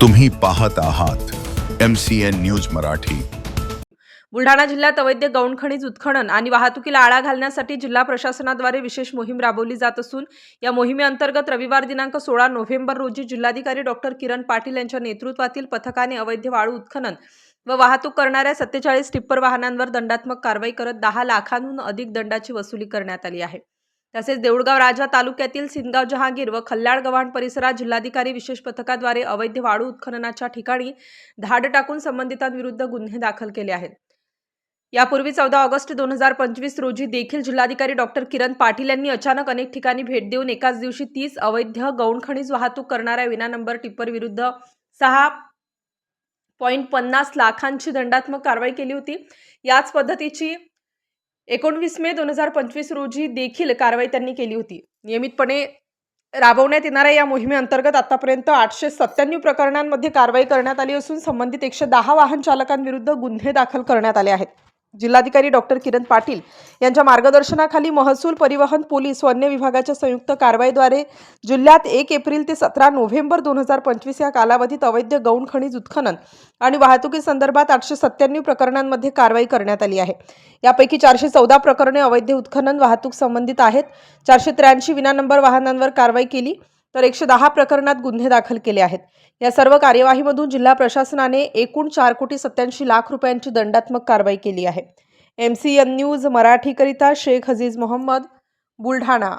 तुम्ही पाहत आहात M C N news Marathi. Buldhana जिल्ह्यात अवैध गौणखनिज उत्खनन आणि वाहतुकीला आळा घालण्यासाठी जिल्हा प्रशासनाद्वारे विशेष मोहीम राबवली जात असून या मोहिमेअंतर्गत रविवार दिनांक सोळा नोव्हेंबर रोजी जिल्हाधिकारी डॉक्टर किरण पाटील यांच्या नेतृत्वातील पथकाने अवैध वाळू उत्खनन व वाहतूक करणाऱ्या सत्तेचाळीस टिप्पर वाहनांवर दंडात्मक कारवाई करत दहा लाखांहून अधिक दंडाची वसुली करण्यात आली आहे. तसेच देऊळगाव राजा तालुक्यातील सिनगाव जहांगीर व खल्लाड गव्हाण परिसरात जिल्हाधिकारी विशेष पथकाद्वारे अवैध वाळू उत्खननाच्या ठिकाणी धाड टाकून संबंधितांविरुद्ध गुन्हे दाखल केले आहेत. यापूर्वी चौदा ऑगस्ट दोन हजार पंचवीस रोजी देखील जिल्हाधिकारी डॉक्टर किरण पाटील यांनी अचानक अनेक ठिकाणी भेट देऊन एकाच दिवशी तीस अवैध गौण खनिज वाहतूक करणाऱ्या विना नंबर टिप्पर विरुद्ध सहा पॉईंट पन्नास लाखांची दंडात्मक कारवाई केली होती. याच पद्धतीची एकोणवीस मे दोन हजार पंचवीस रोजी देखील कारवाई त्यांनी केली होती. नियमितपणे राबवण्यात येणाऱ्या या मोहिमेअंतर्गत आतापर्यंत आठशे सत्त्याण्णव प्रकरणांमध्ये कारवाई करण्यात आली असून संबंधित एकशे दहा वाहन चालकांविरुद्ध गुन्हे दाखल करण्यात आले आहेत. जिल्हाधिकारी डॉक्टर किरण पाटील यांच्या मार्गदर्शनाखाली महसूल परिवहन पोलीस व अन्य विभागाच्या संयुक्त कारवाईद्वारे जिल्ह्यात एक एप्रिल ते सतरा नोव्हेंबर दोन हजार पंचवीस या कालावधीत अवैध गौण खनिज उत्खनन आणि वाहतुकीसंदर्भात आठशे सत्त्याण्णव प्रकरणांमध्ये कारवाई करण्यात आली आहे. यापैकी चारशे चौदा प्रकरणे अवैध उत्खनन वाहतूक संबंधित आहेत. चारशे त्र्याऐंशी विना नंबर वाहनांवर कारवाई केली. तर एकशे दहा प्रकरणात गुन्हे दाखल केले आहेत. या सर्व कार्यवाहीमधून जिल्हा प्रशासनाने एकूण चार कोटी सत्याऐंशी लाख रुपयांची दंडात्मक कारवाई केली आहे. एम सी एन न्यूज मराठीकरिता शेख हजीज मोहम्मद बुलढाणा.